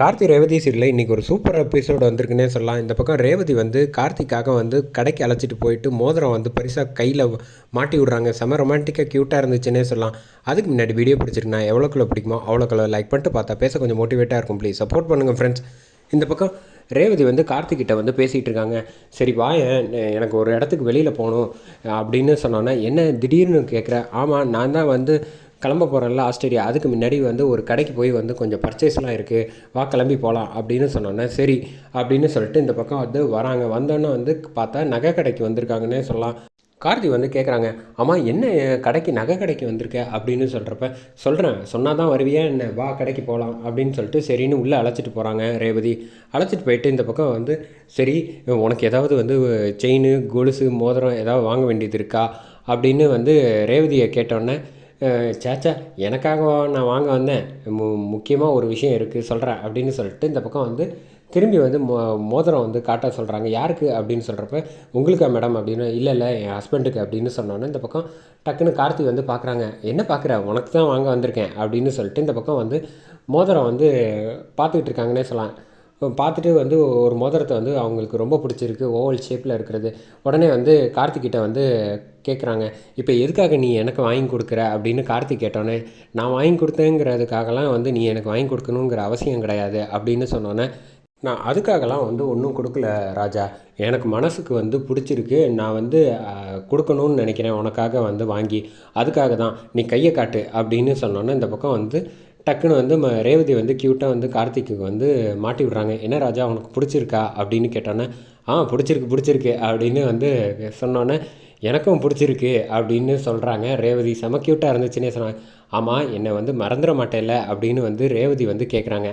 கார்த்தி ரேவதி சீரியலில் இன்றைக்கி ஒரு சூப்பர் எபிசோடு வந்திருக்குன்னே சொல்லலாம். இந்த பக்கம் ரேவதி வந்து கார்த்திக்காக வந்து கடைக்கு அழைச்சிட்டு போயிட்டு மோதிரம் வந்து பரிசாக கையில் மாட்டி விட்றாங்க. செம ரொமான்டிக்காக க்யூட்டாக இருந்துச்சுன்னே சொல்லலாம். அதுக்கு முன்னாடி வீடியோ பிடிச்சிருக்கேன் எவ்வளோக்குள்ள பிடிக்குமோ அவ்வளோக்குள்ள லைக் பண்ணிட்டு பார்த்தா பேச கொஞ்சம் மோட்டிவேட்டாக இருக்கும். ப்ளீஸ் சப்போர்ட் பண்ணுங்கள் ஃப்ரெண்ட்ஸ் இந்த பக்கம் ரேவதி வந்து கார்த்திக்கிட்ட வந்து பேசிகிட்டு இருக்காங்க. சரி வாயேன் எனக்கு ஒரு இடத்துக்கு வெளியில் போகணும் அப்படின்னு சொன்னோன்னா என்ன திடீர்னு கேட்குற ஆமாம் நான் தான் வந்து கிளம்ப போகிறல்ல ஆஸ்திரேலியா. அதுக்கு முன்னாடி வந்து ஒரு கடைக்கு போய் வந்து கொஞ்சம் பர்ச்சேஸ்லாம் இருக்குது வா கிளம்பி போகலாம் அப்படின்னு சொன்னோன்னே சரி அப்படின்னு சொல்லிட்டு இந்த பக்கம் வந்து வராங்க. வந்தோன்னே வந்து பார்த்தா நகை கடைக்கு வந்திருக்காங்கன்னே சொல்லலாம். கார்த்தி வந்து கேட்குறாங்க அம்மா என்ன கடைக்கு நகை கடைக்கு வந்திருக்க? அப்படின்னு சொல்கிறப்ப சொல்கிறேன் சொன்னால் தான் வருவியா என்ன? வா கடைக்கு போகலாம் அப்படின்னு சொல்லிட்டு சரின்னு உள்ளே அழைச்சிட்டு போகிறாங்க ரேவதி. அழைச்சிட்டு போயிட்டு இந்த பக்கம் வந்து சரி உனக்கு ஏதாவது வந்து செயின் கொலுசு மோதிரம் ஏதாவது வாங்க வேண்டியது இருக்கா? அப்படின்னு வந்து ரேவதியை கேட்டோன்னே சேச்சா எனக்காக நான் வாங்க வந்தேன். மு முக்கியமாக ஒரு விஷயம் இருக்குது சொல்கிறேன் அப்படின்னு சொல்லிட்டு இந்த பக்கம் வந்து திரும்பி வந்து மோ மோதிரம் வந்து காட்ட சொல்கிறாங்க யாருக்கு? அப்படின்னு சொல்கிறப்ப உங்களுக்கா மேடம்? அப்படின்னு இல்லை இல்லை என் ஹஸ்பண்டுக்கு அப்படின்னு சொன்னோன்னே இந்த பக்கம் டக்குன்னு கார்த்தி வந்து பார்க்குறாங்க என்ன பார்க்குற உனக்கு தான் வாங்க வந்திருக்கேன் அப்படின்னு சொல்லிட்டு இந்த பக்கம் வந்து மோதிரம் வந்து பார்த்துக்கிட்டு இருக்காங்கன்னே சொல்லலாம். பார்த்துட்டு வந்து ஒரு மோதிரத்தை வந்து அவங்களுக்கு ரொம்ப பிடிச்சிருக்கு ஓவல் ஷேப்பில் இருக்கிறது. உடனே வந்து கார்த்திக்கிட்ட வந்து கேட்குறாங்க இப்போ எதுக்காக நீ எனக்கு வாங்கி கொடுக்குற? அப்படின்னு கார்த்திக் கேட்டோன்னே நான் வாங்கி கொடுத்தேங்கிறதுக்காகலாம் வந்து நீ எனக்கு வாங்கி கொடுக்கணுங்கிற அவசியம் கிடையாது அப்படின்னு சொன்னோன்னே நான் அதுக்காகலாம் வந்து ஒன்றும் கொடுக்கல ராஜா. எனக்கு மனசுக்கு வந்து பிடிச்சிருக்கு நான் வந்து கொடுக்கணும்னு நினைக்கிறேன் உனக்காக வந்து வாங்கி. அதுக்காக தான் நீ கையை காட்டு அப்படின்னு சொன்னோன்னே இந்த பக்கம் வந்து டக்குன்னு வந்து ம ரேவதி வந்து க்யூட்டாக வந்து கார்த்திக்கு வந்து மாட்டி விட்றாங்க. என்ன ராஜா உனக்கு பிடிச்சிருக்கா? அப்படின்னு கேட்டோன்னே ஆ பிடிச்சிருக்கு பிடிச்சிருக்கு. அப்படின்னு வந்து சொன்னோன்னே எனக்கும் பிடிச்சிருக்கு அப்படின்னு சொல்கிறாங்க ரேவதி செம க்யூட்டாக இருந்துச்சுன்னே சொன்னாங்க ஆமாம் என்னை வந்து மறந்துட மாட்டேல்ல? அப்படின்னு வந்து ரேவதி வந்து கேட்குறாங்க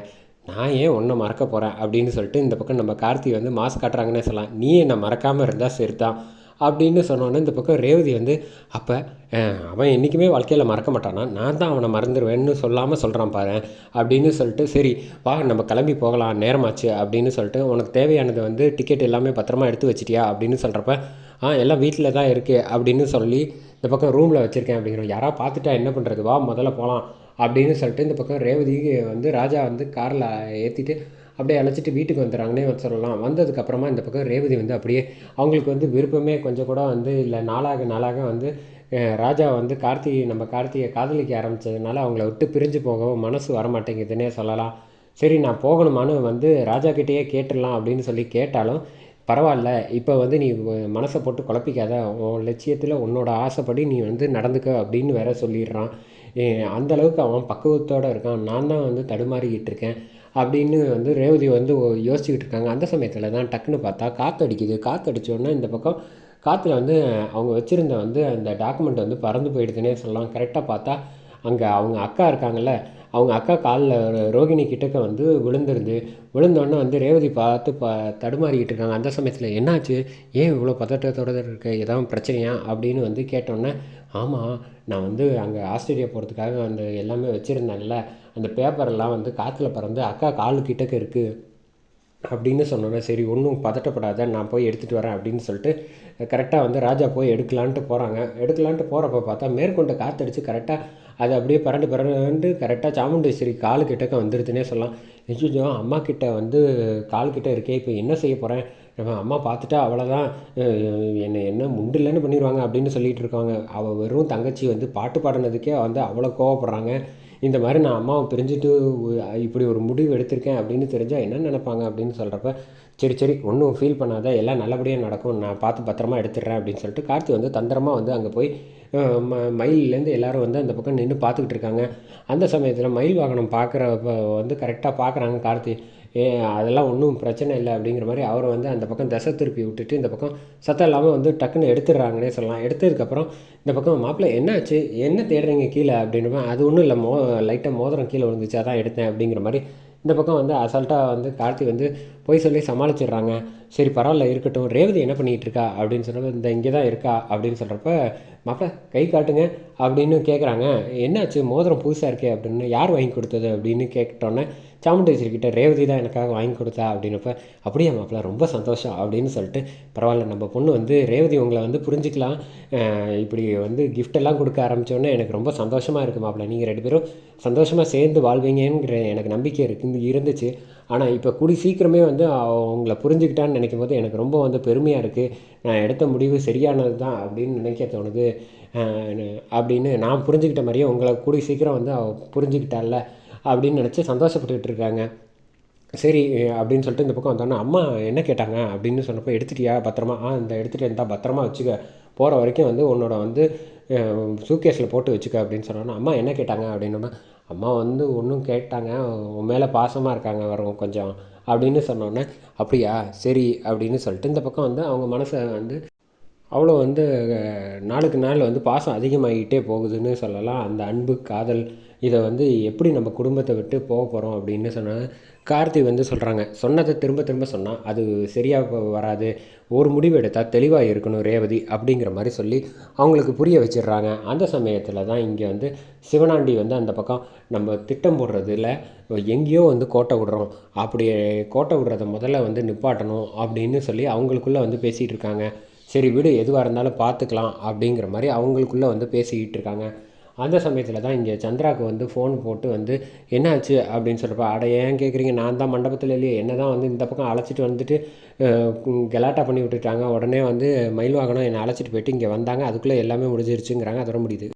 நான் ஏன் ஒன்றை மறக்க போகிறேன் அப்படின்னு சொல்லிட்டு இந்த பக்கம் நம்ம கார்த்தி வந்து மாஸ் காட்டுறாங்கன்னே சொல்லலாம். நீ என்னை மறக்காமல் இருந்தால் சரி தான் அப்படின்னு சொன்னோன்னே இந்த பக்கம் ரேவதி வந்து அப்போ அவன் என்றைக்குமே வாழ்க்கையில் மறக்க மாட்டானா? நான் தான் அவனை மறந்துடுவேன்னு சொல்லாமல் சொல்கிறான் பாரு அப்படின்னு சொல்லிட்டு சரி வா நம்ம கிளம்பி போகலாம் நேரமாச்சு அப்படின்னு சொல்லிட்டு உனக்கு தேவையானது வந்து டிக்கெட் எல்லாமே பத்திரமா எடுத்து வச்சிட்டியா? அப்படின்னு சொல்கிறப்ப ஆ எல்லாம் வீட்டில் தான் இருக்குது அப்படின்னு சொல்லி இந்த பக்கம் ரூமில் வச்சுருக்கேன் அப்படிங்கிற யாராவது பார்த்துட்டா என்ன பண்ணுறது வா முதல்ல போகலாம் அப்படின்னு சொல்லிட்டு இந்த பக்கம் ரேவதி வந்து ராஜா வந்து காரில் ஏற்றிட்டு அப்படியே அழைச்சிட்டு வீட்டுக்கு வந்துடுறாங்கன்னே வந்து சொல்லலாம். வந்ததுக்கப்புறமா இந்த பக்கம் ரேவதி வந்து அப்படியே அவங்களுக்கு வந்து விருப்பமே கொஞ்சம் கூட வந்து இல்லை நாளாக நாளாக வந்து ராஜா வந்து கார்த்தி நம்ம கார்த்தியை காதலிக்க ஆரம்பித்ததுனால அவங்கள விட்டு பிரிஞ்சு போகவும் மனசு வரமாட்டேங்குதுன்னே சொல்லலாம். சரி நான் போகணுமான்னு வந்து ராஜா கிட்டேயே கேட்டுடலாம் அப்படின்னு சொல்லி கேட்டாலும் பரவாயில்ல இப்போ வந்து நீ மனசை போட்டு குழப்பிக்காத. உன் லட்சியத்தில் உன்னோட ஆசைப்படி நீ வந்து நடந்துக்க அப்படின்னு வேற சொல்லிடுறான். அந்த அளவுக்கு அவன் பக்குவத்தோடு இருக்கான். நான் தான் வந்து தடுமாறிக்கிட்டு இருக்கேன். அப்படின்னு வந்து ரேவதி வந்து யோசிச்சுக்கிட்டு இருக்காங்க. அந்த சமயத்தில் தான் டக்குன்னு பார்த்தா காற்றடிக்குது காற்று அடித்தோடனே இந்த பக்கம் காற்றுல வந்து அவங்க வச்சுருந்த வந்து அந்த டாக்குமெண்ட் வந்து பறந்து போயிடுதுன்னே சொல்லலாம். கரெக்டாக பார்த்தா அங்கே அவங்க அக்கா இருக்காங்கல்ல அவங்க அக்கா காலில் ரோகிணி கிட்டக்க வந்து விழுந்துருந்து விழுந்தோடனே வந்து ரேவதி பார்த்து பா தடுமாறிக்கிட்டு இருக்காங்க. அந்த சமயத்தில் என்னாச்சு? ஏன் இவ்வளோ பதட்டத்தோட இருக்க? ஏதாவது பிரச்சனையா? அப்படின்னு வந்து கேட்டோன்னே ஆமாம் நான் வந்து அங்கே ஆஸ்திரேலியா போகிறதுக்காக அந்த எல்லாமே வச்சுருந்தேன்ல. அந்த பேப்பரெல்லாம் வந்து காற்றுல பறந்து அக்கா காலு கிட்டக்க இருக்குது அப்படின்னு சொன்னோன்னே சரி ஒன்றும் பதட்டப்படாத நான் போய் எடுத்துகிட்டு வரேன் அப்படின்னு சொல்லிட்டு கரெக்டாக வந்து ராஜா போய் எடுக்கலான்ட்டு போகிறாங்க எடுக்கலான்ட்டு போகிறப்ப பார்த்தா மேற்கொண்ட காற்றடிச்சு கரெக்டாக அது அப்படியே பரண்டு பரண்டு கரெக்டாக சாமுண்டேஸ்வரி காலு கிட்டக்க வந்துருதுன்னே சொல்லலாம். நிச்சயம் அம்மா கிட்ட வந்து கால் கிட்ட இருக்கே இப்போ என்ன செய்ய போகிறேன் நம்ம அம்மா பார்த்துட்டா அவ்வளோதான் என்ன என்ன முண்டில்லன்னு பண்ணிடுவாங்க அப்படின்னு சொல்லிகிட்டு இருக்காங்க அவள் வெறும் தங்கச்சி வந்து பாட்டு பாடினதுக்கே வந்து அவ்வளோ கோவப்படுறாங்க. இந்த மாதிரி நான் அம்மாவை பிரிஞ்சுட்டு இப்படி ஒரு முடிவு எடுத்திருக்கேன் அப்படின்னு தெரிஞ்சால் என்ன நினைப்பாங்க அப்படின்னு சொல்கிறப்ப சரி சரி ஒன்றும் ஃபீல் பண்ணாத எல்லாம் நல்லபடியாக நடக்கும் நான் பார்த்து பத்திரமா எடுத்துடுறேன் அப்படின்னு சொல்லிட்டு கார்த்தி வந்து தந்திரமாக வந்து அங்கே போய் ம மயிலேருந்து எல்லாரும் வந்து அந்த பக்கம் நின்று பார்த்துக்கிட்டு இருக்காங்க. அந்த சமயத்தில் மயில் வாகனம் பார்க்குறப்ப வந்து கரெக்டாக பார்க்குறாங்க கார்த்தி. அதெல்லாம் ஒன்றும் பிரச்சனை இல்லை அப்படிங்கிற மாதிரி அவரை வந்து அந்த பக்கம் தசை திருப்பி விட்டுட்டு இந்த பக்கம் சத்தம் இல்லாமல் வந்து டக்குன்னு எடுத்துடுறாங்கன்னே சொல்லலாம். எடுத்ததுக்கப்புறம் இந்த பக்கம் மாப்பிள்ளை என்னாச்சு? என்ன தேடுறீங்க கீழே? அப்படின்றப்ப அது ஒன்றும் இல்லை மோ லைட்டாக மோதிரம் கீழே விழுந்துச்சு அதான் எடுத்தேன். அப்படிங்கிற மாதிரி இந்த பக்கம் வந்து அசால்ட்டாக வந்து கார்த்தி வந்து போய் சொல்லி சமாளிச்சிடுறாங்க. சரி பரவாயில்ல இருக்கட்டும். ரேவதி என்ன பண்ணிகிட்டு இருக்கா அப்படின்னு சொல்கிறப்ப இந்த இங்கே தான் இருக்கா? அப்படின்னு சொல்கிறப்ப மாப்பிள்ள கை காட்டுங்க அப்படின்னு கேட்குறாங்க என்னாச்சு? மோதிரம் புதுசாக இருக்கே அப்படின்னு யார் வாங்கி கொடுத்தது? அப்படின்னு கேட்டோன்னே சாமுண்டேஸ்வரிக்கிட்ட ரேவதி தான் எனக்காக வாங்கி கொடுத்தா அப்படின்னப்ப அப்படியே மாப்பிள்ள ரொம்ப சந்தோஷம் அப்படின்னு சொல்லிட்டு பரவாயில்ல நம்ம பொண்ணு வந்து ரேவதி உங்களை வந்து புரிஞ்சுக்கலாம். இப்படி வந்து கிஃப்டெல்லாம் கொடுக்க ஆரம்பித்தோன்னே எனக்கு ரொம்ப சந்தோஷமாக இருக்குது மாப்பிள்ள நீங்கள் ரெண்டு பேரும் சந்தோஷமாக சேர்ந்து வாழ்வீங்கங்கிற எனக்கு நம்பிக்கை இருக்கு இருந்துச்சு. ஆனால் இப்போ கூடி சீக்கிரமே வந்து அவ உங்களை புரிஞ்சுக்கிட்டான்னு நினைக்கும் போது எனக்கு ரொம்ப வந்து பெருமையாக இருக்குது நான் எடுத்த முடிவு சரியானது தான் அப்படின்னு நினைக்க தோணுது. அப்படின்னு நான் புரிஞ்சுக்கிட்ட மாதிரியே உங்களை கூடி சீக்கிரம் வந்து அவ புரிஞ்சுக்கிட்டால அப்படின்னு நினச்சி சந்தோஷப்பட்டுக்கிட்டு இருக்காங்க. சரி அப்படின்னு சொல்லிட்டு இந்த பக்கம் வந்தோன்னே அம்மா என்ன கேட்டாங்க? அப்படின்னு சொன்னப்போ எடுத்துட்டியா பத்திரமா? ஆ இந்த எடுத்துகிட்டு இருந்தால் பத்திரமா வச்சுக்க. போகிற வரைக்கும் வந்து உன்னோட வந்து சூக்கேஸில் போட்டு வச்சுக்க அப்படின்னு சொன்னோன்னா அம்மா என்ன கேட்டாங்க? அப்படின்னோன்னா அம்மா வந்து ஒன்றும் கேட்டாங்க. உன் மேலே பாசமாக இருக்காங்க வரும் கொஞ்சம். அப்படின்னு சொன்னோன்னே அப்படியா? சரி. அப்படின்னு சொல்லிட்டு இந்த பக்கம் வந்து அவங்க மனசை வந்து அவ்வளோ வந்து நாளுக்கு நாள் வந்து பாசம் அதிகமாகிட்டே போகுதுன்னு சொல்லலாம். அந்த அன்பு காதல் இதை வந்து எப்படி நம்ம குடும்பத்தை விட்டு போக போகிறோம் அப்படின்னு சொன்னால் கார்த்தி வந்து சொல்கிறாங்க சொன்னதை திரும்ப திரும்ப சொன்னால் அது சரியாக வராது. ஒரு முடிவு எடுத்தால் தெளிவாக இருக்கணும் ரேவதி அப்படிங்கிற மாதிரி சொல்லி அவங்களுக்கு புரிய வச்சிடுறாங்க. அந்த சமயத்தில் தான் இங்கே வந்து சிவனாண்டி வந்து அந்த பக்கம் நம்ம திட்டம் போடுறதுல எங்கேயோ வந்து கோட்டை விடுறோம். அப்படி கோட்டை விடுறத முதல்ல வந்து நிப்பாட்டணும் அப்படின்னு சொல்லி அவங்களுக்குள்ளே வந்து பேசிகிட்டு இருக்காங்க. சரி விடு எதுவாக இருந்தாலும் பார்த்துக்கலாம் அப்படிங்கிற மாதிரி அவங்களுக்குள்ளே வந்து பேசிக்கிட்டு இருக்காங்க. அந்த சமயத்தில் தான் இங்கே சந்திராவுக்கு வந்து ஃபோன் போட்டு வந்து என்னாச்சு? அப்படின்னு சொல்கிறப்ப அட ஏன் கேட்குறீங்க நான் தான் மண்டபத்தில் இல்லையே. என்ன தான் வந்து இந்த பக்கம் அழைச்சிட்டு வந்துட்டு கெலாட்டா பண்ணி விட்டுட்டாங்க. உடனே வந்து மயில் வாகனம் என்னை அழைச்சிட்டு போயிட்டு இங்கே வந்தாங்க. அதுக்குள்ளே எல்லாமே முடிஞ்சிருச்சுங்கிறாங்க. அதோட முடியுது.